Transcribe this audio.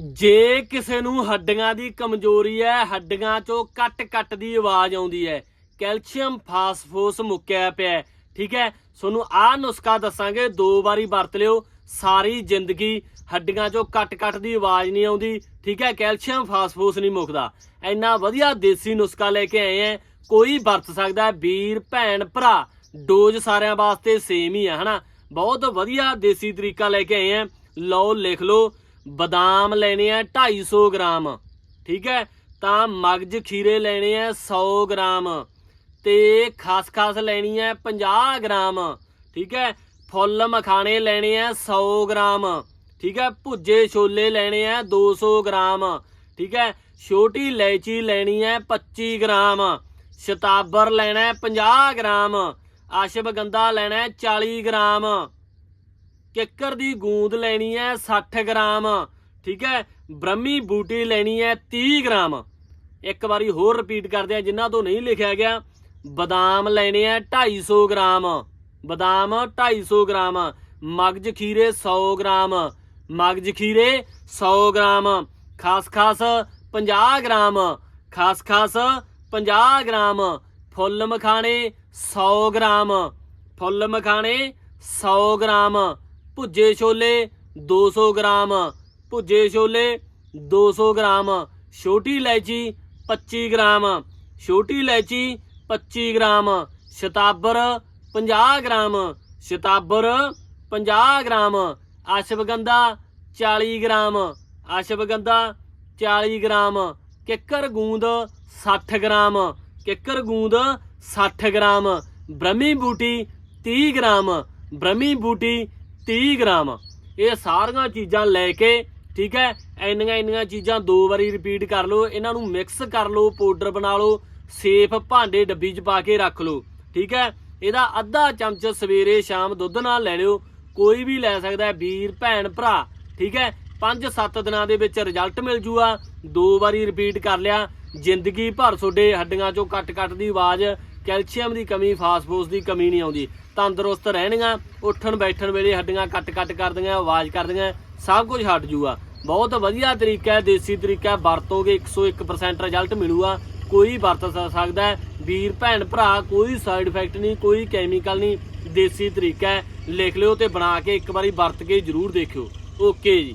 ਜੇ ਕਿਸੇ ਨੂੰ ਹੱਡੀਆਂ ਦੀ ਕਮਜ਼ੋਰੀ ਹੈ, ਹੱਡੀਆਂ 'ਚੋਂ ਕੱਟ-ਕੱਟ ਦੀ ਆਵਾਜ਼ ਆਉਂਦੀ ਹੈ। ਕੈਲਸ਼ੀਅਮ ਫਾਸਫੋਸ ਮੁੱਕਿਆ ਪਿਆ ਠੀਕ ਹੈ? ਤੁਹਾਨੂੰ ਆਹ ਨੁਸਖਾ ਦੱਸਾਂਗੇ, ਦੋ ਵਾਰੀ ਵਰਤ ਲਿਓ, ਸਾਰੀ ਜ਼ਿੰਦਗੀ ਹੱਡੀਆਂ 'ਚੋਂ ਕੱਟ-ਕੱਟ ਦੀ ਆਵਾਜ਼ ਨਹੀਂ ਆਉਂਦੀ। ਠੀਕ ਹੈ? ਕੈਲਸ਼ੀਅਮ ਫਾਸਫੋਸ ਨਹੀਂ ਮੁੱਕਦਾ। ਇੰਨਾ ਵਧੀਆ ਦੇਸੀ ਨੁਸਖਾ ਲੈ ਕੇ ਆਏ ਆ ਕੋਈ ਵਰਤ ਸਕਦਾ ਵੀਰ, ਭੈਣ, ਭਰਾ। ਡੋਜ਼ ਸਾਰਿਆਂ ਵਾਸਤੇ ਸੇਮ ਹੀ ਆ ਹਨਾ? ਬਹੁਤ ਵਧੀਆ ਦੇਸੀ ਤਰੀਕਾ ਲੈ ਕੇ ਆਏ ਆ ਲਓ, ਲਿਖ ਲਓ। ਬਦਾਮ ਲੈਣੇ ਆ 250 ਗ੍ਰਾਮ। ਠੀਕ ਹੈ? ਤਾਂ ਮਗਜ ਖੀਰੇ ਲੈਣੇ ਆ 100 ਗ੍ਰਾਮ। ਤੇ ਖਸਖਸ ਲੈਣੀ ਹੈ 50 ਗ੍ਰਾਮ। ਠੀਕ ਹੈ? ਫੁੱਲ ਮਖਾਣੇ ਲੈਣੇ ਆ 100 ਗ੍ਰਾਮ। ਠੀਕ ਹੈ? ਭੁੱਜੇ ਛੋਲੇ ਲੈਣੇ ਆ 200 ਗ੍ਰਾਮ। ਠੀਕ ਹੈ? ਛੋਟੀ ਇਲਾਇਚੀ ਲੈਣੀ ਹੈ 25 ਗ੍ਰਾਮ। ਸ਼ਤਾਬਰ ਲੈਣਾ ਹੈ 50 ਗ੍ਰਾਮ। ਅਸ਼ਵਗੰਧਾ ਲੈਣਾ ਹੈ 40 ਗ੍ਰਾਮ। ਕਿੱਕਰ ਦੀ ਗੂੰਦ ਲੈਣੀ ਹੈ 60 ਗ੍ਰਾਮ। ਠੀਕ ਹੈ ਬ੍ਰਹਮੀ ਬੂਟੀ ਲੈਣੀ ਹੈ 30 ਗ੍ਰਾਮ। ਇੱਕ ਵਾਰੀ ਹੋਰ ਰਿਪੀਟ ਕਰਦੇ ਆ ਜਿਨ੍ਹਾਂ ਤੋਂ ਨਹੀਂ ਲਿਖਿਆ ਗਿਆ। ਬਦਾਮ ਲੈਣੇ ਆ 250 ਗ੍ਰਾਮ। ਬਦਾਮ 250 ਗ੍ਰਾਮ। ਮਗਜ ਖੀਰੇ 100 ਗ੍ਰਾਮ। ਮਗਜ ਖੀਰੇ 100 ਗ੍ਰਾਮ। ਖਾਸ ਖਾਸ 50 ਗ੍ਰਾਮ। ਖਾਸ ਖਾਸ 50 ਗ੍ਰਾਮ। ਫੁੱਲ ਮਖਾਣੇ 100 ਗ੍ਰਾਮ। ਫੁੱਲ ਮਖਾਣੇ 100 ਗ੍ਰਾਮ। ਭੁੱਜੇ ਛੋਲੇ 200 ਗ੍ਰਾਮ, ਭੁੱਜੇ ਛੋਲੇ 200 ਗ੍ਰਾਮ, ਛੋਟੀ ਇਲਾਇਚੀ 25 ਗ੍ਰਾਮ, ਛੋਟੀ ਇਲਾਇਚੀ 25 ਗ੍ਰਾਮ, ਸ਼ਤਾਬਰ 50 ਗ੍ਰਾਮ, ਸ਼ਤਾਬਰ 50 gram, ashwagandha 40 gram, ashwagandha 40 gram, ਕਿੱਕਰ ਗੂੰਦ 60 ਗ੍ਰਾਮ, ਕਿੱਕਰ ਗੂੰਦ 60 ਗ੍ਰਾਮ, ਬ੍ਰਹਮੀ ਬੂਟੀ 30 ਗ੍ਰਾਮ, ਬ੍ਰਹਮੀ ਬੂਟੀ 30 ਗ੍ਰਾਮ। ਇਹ ਸਾਰੀਆਂ ਚੀਜ਼ਾਂ ਲੈ ਕੇ, ਠੀਕ ਹੈ, ਇੰਨੀਆਂ ਇੰਨੀਆਂ ਚੀਜ਼ਾਂ ਦੋ ਵਾਰੀ ਰਿਪੀਟ ਕਰ ਲਓ, ਇਹਨਾਂ ਨੂੰ ਮਿਕਸ ਕਰ ਲਓ ਪਾਊਡਰ ਬਣਾ ਲਓ, ਸੇਫ ਭਾਂਡੇ ਡੱਬੀ 'ਚ ਪਾ ਕੇ ਰੱਖ ਲਓ, ਠੀਕ ਹੈ। ਇਹਦਾ ਅੱਧਾ ਚਮਚ ਸਵੇਰੇ ਸ਼ਾਮ ਦੁੱਧ ਨਾਲ ਲੈ ਲਿਓ, ਕੋਈ ਵੀ ਲੈ ਸਕਦਾ ਹੈ, ਵੀਰ, ਭੈਣ, ਭਰਾ, ਠੀਕ ਹੈ। 5-7 ਦਿਨਾਂ ਦੇ ਵਿੱਚ ਰਿਜ਼ਲਟ ਮਿਲ ਜੂਗਾ, ਦੋ ਵਾਰੀ ਰਿਪੀਟ ਕਰ ਲਿਆ, ਜ਼ਿੰਦਗੀ ਭਰ ਤੁਹਾਡੇ ਹੱਡੀਆਂ 'ਚੋਂ ਕੱਟ-ਕੱਟ ਦੀ ਆਵਾਜ਼ ਕੈਲਸ਼ੀਅਮ ਦੀ ਕਮੀ ਫਾਸਫੋਰਸ ਦੀ ਕਮੀ ਨਹੀਂ ਆਉਂਦੀ। ਤੰਦਰੁਸਤ ਰਹਿਣੀਆਂ ਉੱਠਣ ਬੈਠਣ ਵੇਲੇ ਹੱਡੀਆਂ ਕੱਟ-ਕੱਟ ਕਰਦੀਆਂ ਆਵਾਜ਼ ਕਰਦੀਆਂ ਸਭ ਕੁਝ ਹਟ ਜੂਗਾ ਬਹੁਤ ਵਧੀਆ ਤਰੀਕਾ ਹੈ ਦੇਸੀ ਤਰੀਕਾ ਹੈ, ਵਰਤੋਗੇ 101% ਰਿਜ਼ਲਟ ਮਿਲੂਗਾ। ਕੋਈ ਵਰਤ ਸਕਦਾ ਹੈ। ਵੀਰ ਭੈਣ ਭਰਾ ਕੋਈ ਸਾਈਡ ਇਫੈਕਟ ਨਹੀਂ ਕੋਈ ਕੈਮੀਕਲ ਨਹੀਂ ਦੇਸੀ ਤਰੀਕਾ ਹੈ। ਲਿਖ ਲਿਓ ਤੇ ਬਣਾ ਕੇ ਇੱਕ ਵਾਰੀ ਵਰਤ ਕੇ ਜਰੂਰ ਦੇਖਿਓ। ਓਕੇ ਜੀ।